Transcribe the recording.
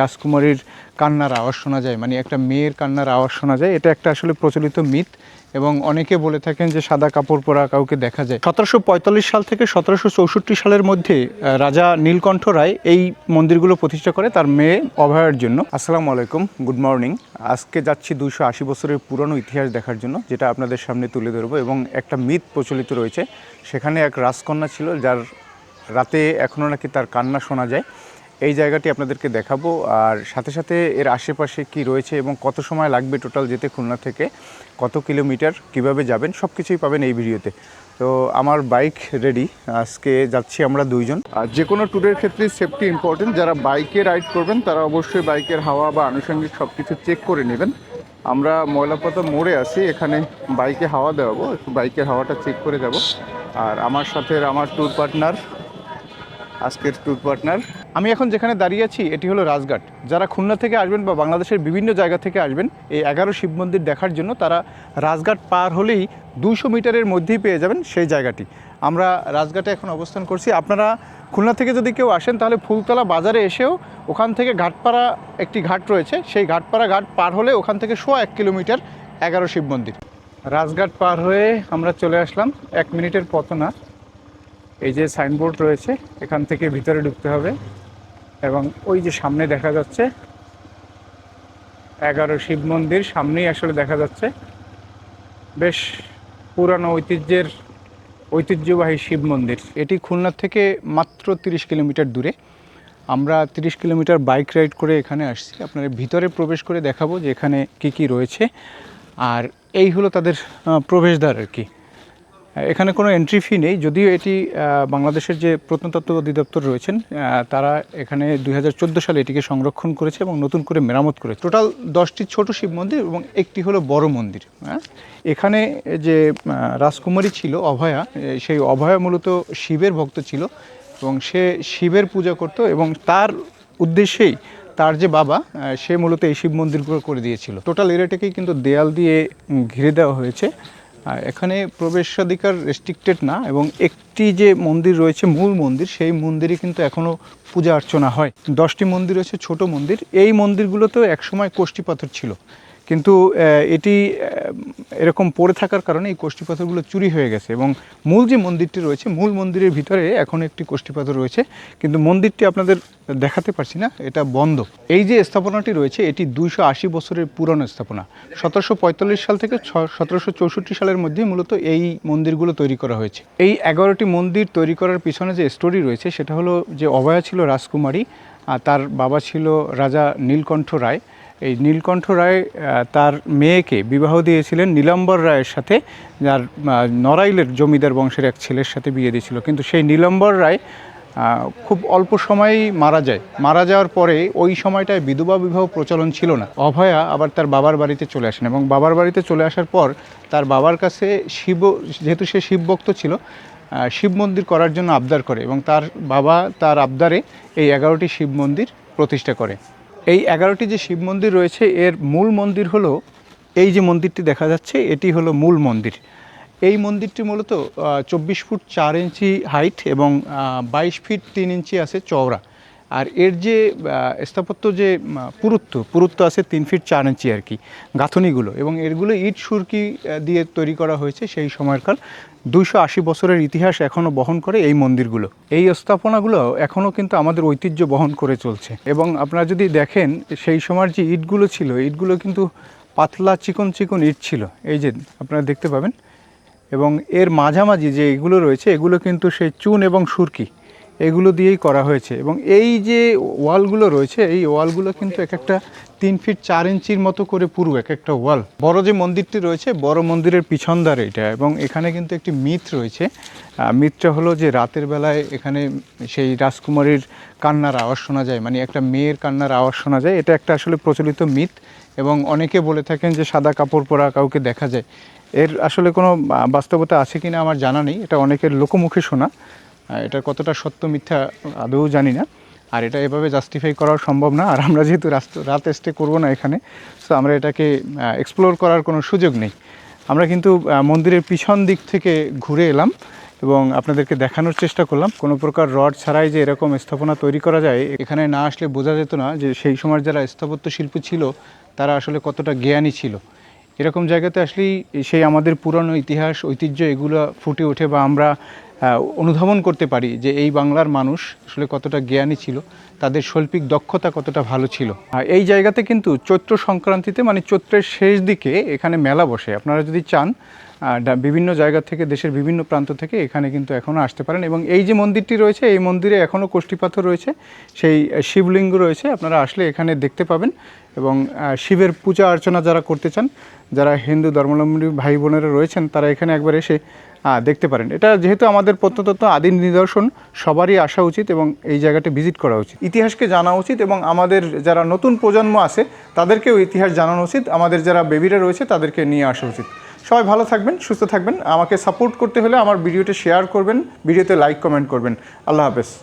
রাজকুমারীর কান্নার আওয়াজ শোনা যায় মানে একটা মেয়ের কান্নার আওয়াজ শোনা যায়, এটা একটা আসলে প্রচলিত মিথ এবং অনেকে বলে থাকেন যে সাদা কাপড় পরা কাউকে দেখা যায়। সতেরোশো পঁয়তাল্লিশ সাল থেকে সতেরোশো চৌষট্টি সালের মধ্যে রাজা নীলকণ্ঠ রায় এই মন্দিরগুলো প্রতিষ্ঠা করে তার মেয়ে অভয়ার জন্য। আসসালামু আলাইকুম, গুড মর্নিং। আজকে যাচ্ছি দুশো আশি বছরের পুরনো ইতিহাস দেখার জন্য, যেটা আপনাদের সামনে তুলে ধরবো এবং একটা মিথ প্রচলিত রয়েছে। সেখানে এক রাজকন্যা ছিল, যার রাতে এখনও নাকি তার কান্না শোনা যায়। এই জায়গাটি আপনাদেরকে দেখাবো। আর সাথে সাথে এর আশেপাশে কি রয়েছে এবং কত সময় লাগবে টোটাল যেতে খুলনা থেকে, কত কিলোমিটার, কীভাবে যাবেন সব কিছুই পাবেন এই ভিডিওতে। তো আমার বাইক রেডি আজকে যাচ্ছি আমরা দুইজন। আর যে কোনো ট্যুরের ক্ষেত্রে সেফটি ইম্পর্টেন্ট যারা বাইকে রাইড করবেন, তারা অবশ্যই বাইকের হাওয়া বা আনুষঙ্গিক সব কিছু চেক করে নেবেন। আমরা ময়লাপাতা মোড়ে আছি, এখানে বাইকে হাওয়া দেওয়াবো, একটু বাইকের হাওয়াটা চেক করে যাব। আর আমার সাথে আমার ট্যুর পার্টনার আজকের ট্যুর পার্টনার আমি এখন যেখানে দাঁড়িয়ে আছি, এটি হলো রাজঘাট। যারা খুলনা থেকে আসবেন বা বাংলাদেশের বিভিন্ন জায়গা থেকে আসবেন, এই এগারো শিব মন্দির দেখার জন্য তারা রাজঘাট পার হলেই দুইশো মিটারের মধ্যেই পেয়ে যাবেন সেই জায়গাটি। আমরা রাজঘাটে এখন অবস্থান করছি। আপনারা খুলনা থেকে যদি কেউ আসেন, তাহলে ফুলতলা বাজারে এসেও ওখান থেকে ঘাটপাড়া একটি ঘাট রয়েছে। সেই ঘাটপাড়া ঘাট পার হলে ওখান থেকে সোয়া এক কিলোমিটার এগারো শিব মন্দির। রাজঘাট পার হয়ে আমরা চলে আসলাম। এক মিনিটের পথ না এই যে সাইনবোর্ড রয়েছে, এখান থেকে ভিতরে ঢুকতে হবে এবং ওই যে সামনে দেখা যাচ্ছে, এগারো শিব মন্দির সামনেই আসলে দেখা যাচ্ছে। বেশ পুরানো ঐতিহ্যের ঐতিহ্যবাহী শিব মন্দির। এটি খুলনা থেকে মাত্র তিরিশ কিলোমিটার দূরে। আমরা তিরিশ কিলোমিটার বাইক রাইড করে এখানে আসছি। আপনার ভিতরে প্রবেশ করে দেখাবো যে এখানে কি কি রয়েছে। আর এই হলো তাদের প্রবেশদ্বার আর কি। এখানে কোনো এন্ট্রি ফি নেই। যদিও এটি বাংলাদেশের যে প্রত্নতত্ত্ব অধিদপ্তর রয়েছেন তারা এখানে দুই হাজার চোদ্দ সালে এটিকে সংরক্ষণ করেছে এবং নতুন করে মেরামত করেছে। টোটাল দশটি ছোট শিব মন্দির এবং একটি হলো বড় মন্দির হ্যাঁ? এখানে যে রাজকুমারী ছিল, অভয়া সেই অভয়া মূলত শিবের ভক্ত ছিল এবং সে শিবের পূজা করত এবং তার উদ্দেশ্যেই তার যে বাবা সে মূলত এই শিব মন্দিরগুলো করে দিয়েছিল। টোটাল এরিয়াটাকেই কিন্তু দেয়াল দিয়ে ঘিরে দেওয়া হয়েছে। আর এখানে প্রবেশাধিকার রেস্ট্রিক্টেড না এবং একটি যে মন্দির রয়েছে, মূল মন্দির, সেই মন্দিরে কিন্তু এখনও পূজা অর্চনা হয়। দশটি মন্দির রয়েছে, ছোট মন্দির। এই মন্দিরগুলোতেও একসময় কোষ্ঠী পাথর ছিল। কিন্তু এটি এরকম পড়ে থাকার কারণে এই কোষ্ঠী পাথরগুলো চুরি হয়ে গেছে এবং মূল যে মন্দিরটি রয়েছে, মূল মন্দিরের ভিতরে এখন একটি কোষ্ঠী পাথর রয়েছে। কিন্তু মন্দিরটি আপনাদের দেখাতে পারছি না, এটা বন্ধ। এই যে স্থাপনাটি রয়েছে, এটি দুইশো আশি বছরের পুরনো স্থাপনা। সতেরোশো পঁয়তাল্লিশ সাল থেকে সতেরোশো চৌষট্টি সালের মধ্যে মূলত এই মন্দিরগুলো তৈরি করা হয়েছে। এই এগারোটি মন্দির তৈরি করার পিছনে যে স্টোরি রয়েছে, সেটা হলো যে অভয়া ছিল রাজকুমারী, আর তার বাবা ছিল রাজা নীলকণ্ঠ রায়। এই নীলকণ্ঠ রায় তার মেয়েকে বিবাহ দিয়েছিলেন নীলাম্বর রায়ের সাথে, যার নড়াইলের জমিদার বংশের এক ছেলের সাথে বিয়ে দিয়েছিল। কিন্তু সেই নীলাম্বর রায় খুব অল্প সময়েই মারা যায়। মারা যাওয়ার পরে ওই সময়টায় বিধবা বিবাহ প্রচলন ছিল না। অভয়া আবার তার বাবার বাড়িতে চলে আসেন এবং বাবার বাড়িতে চলে আসার পর তার বাবার কাছে শিব, যেহেতু সে শিবভক্ত ছিল শিব মন্দির করার জন্য আবদার করে এবং তার বাবা তার আবদারে এই এগারোটি শিব মন্দির প্রতিষ্ঠা করে। এই এগারোটি যে শিব মন্দির রয়েছে, এর মূল মন্দির হলো, এই যে মন্দিরটি দেখা যাচ্ছে, এটি হলো মূল মন্দির। এই মন্দিরটি মূলত চব্বিশ ফুট চার ইঞ্চি হাইট এবং বাইশ ফিট তিন ইঞ্চি আছে চওড়া। আর এর যে স্থাপত্য যে পুরুত্ব পুরুত্ব আছে তিন ফিট চার ইঞ্চি আর কি, গাঁথনিগুলো এবং এরগুলো ইট সুরকি দিয়ে তৈরি করা হয়েছে সেই সময়কাল। দুইশো আশি বছরের ইতিহাস এখনও বহন করে এই মন্দিরগুলো। এই স্থাপনাগুলো এখনও কিন্তু আমাদের ঐতিহ্য বহন করে চলছে। এবং আপনারা যদি দেখেন, সেই সময়ের যে ইটগুলো ছিল, ইটগুলো কিন্তু পাতলা চিকন চিকন ইট ছিল। এই যে, আপনারা দেখতে পাবেন। এবং এর মাঝামাঝি যে এগুলো রয়েছে, এগুলো কিন্তু সেই চুন এবং সুরকি। এগুলো দিয়েই করা হয়েছে। এবং এই যে ওয়ালগুলো রয়েছে, এই ওয়ালগুলো কিন্তু এক একটা তিন ফিট চার ইঞ্চির মতো করে পুরো এক একটা ওয়াল। বড় যে মন্দিরটি রয়েছে, বড় মন্দিরের পিছন দ্বারে এটা। এবং এখানে কিন্তু একটি মিথ রয়েছে। মিথটা হলো যে রাতের বেলায় এখানে সেই রাজকুমারীর কান্নার আওয়াজ শোনা যায়। মানে একটা মেয়ের কান্নার আওয়াজ শোনা যায়। এটা একটা আসলে প্রচলিত মিথ। এবং অনেকে বলে থাকেন যে সাদা কাপড় পরা কাউকে দেখা যায়। এর আসলে কোনো বাস্তবতা আছে কিনা আমার জানা নেই। এটা অনেকের লোকমুখে শোনা। এটার কতটা সত্য মিথ্যা আদৌ জানি না। আর এটা এভাবে জাস্টিফাই করাও সম্ভব না। আর আমরা যেহেতু রাত স্টে করব না এখানে সো আমরা এটাকে এক্সপ্লোর করার কোনো সুযোগ নেই। আমরা কিন্তু মন্দিরের পিছন দিক থেকে ঘুরে এলাম এবং আপনাদেরকে দেখানোর চেষ্টা করলাম। কোনো প্রকার রড ছাড়াই যে এরকম স্থাপনা তৈরি করা যায়, এখানে না আসলে বোঝা যেত না যে সেই সময় যারা স্থাপত্য শিল্পী ছিল, তারা আসলে কতটা জ্ঞানী ছিল। এরকম জায়গাতে আসলেই সেই আমাদের পুরনো ইতিহাস, ঐতিহ্য এগুলো ফুটে ওঠে বা আমরা অনুধাবন করতে পারি যে এই বাংলার মানুষ আসলে কতটা জ্ঞানী ছিল, তাদের শৈল্পিক দক্ষতা কতটা ভালো ছিল। আর এই জায়গাতে কিন্তু চৈত্র সংক্রান্তিতে মানে চৈত্রের শেষ দিকে এখানে মেলা বসে। আপনারা যদি চান বিভিন্ন জায়গা থেকে, দেশের বিভিন্ন প্রান্ত থেকে এখানে কিন্তু এখনও আসতে পারেন এবং এই যে মন্দিরটি রয়েছে, এই মন্দিরে এখনও কোষ্ঠী পাথর রয়েছে, সেই শিবলিঙ্গ রয়েছে, আপনারা আসলে এখানে দেখতে পাবেন। এবং শিবের পূজা অর্চনা যারা করতে চান, যারা হিন্দু ধর্মাবলম্বী ভাই বোনেরা রয়েছেন, তারা এখানে একবার এসে দেখতে পারেন। এটা যেহেতু আমাদের প্রত্নতত্ত্ব আদিম নিদর্শন, সবারই আসা উচিত এবং এই জায়গাটি ভিজিট করা উচিত। ইতিহাসকে জানা উচিত এবং আমাদের যারা নতুন প্রজন্ম আছে, তাদেরকেও ইতিহাস জানানো উচিত। আমাদের যারা বেবিরা রয়েছে, তাদেরকে নিয়ে আসা উচিত। সবাই ভালো থাকবেন, সুস্থ থাকবেন। আমাকে সাপোর্ট করতে হলে আমার ভিডিওটি শেয়ার করবেন, ভিডিওতে লাইক, কমেন্ট করবেন। আল্লাহ হাফেজ।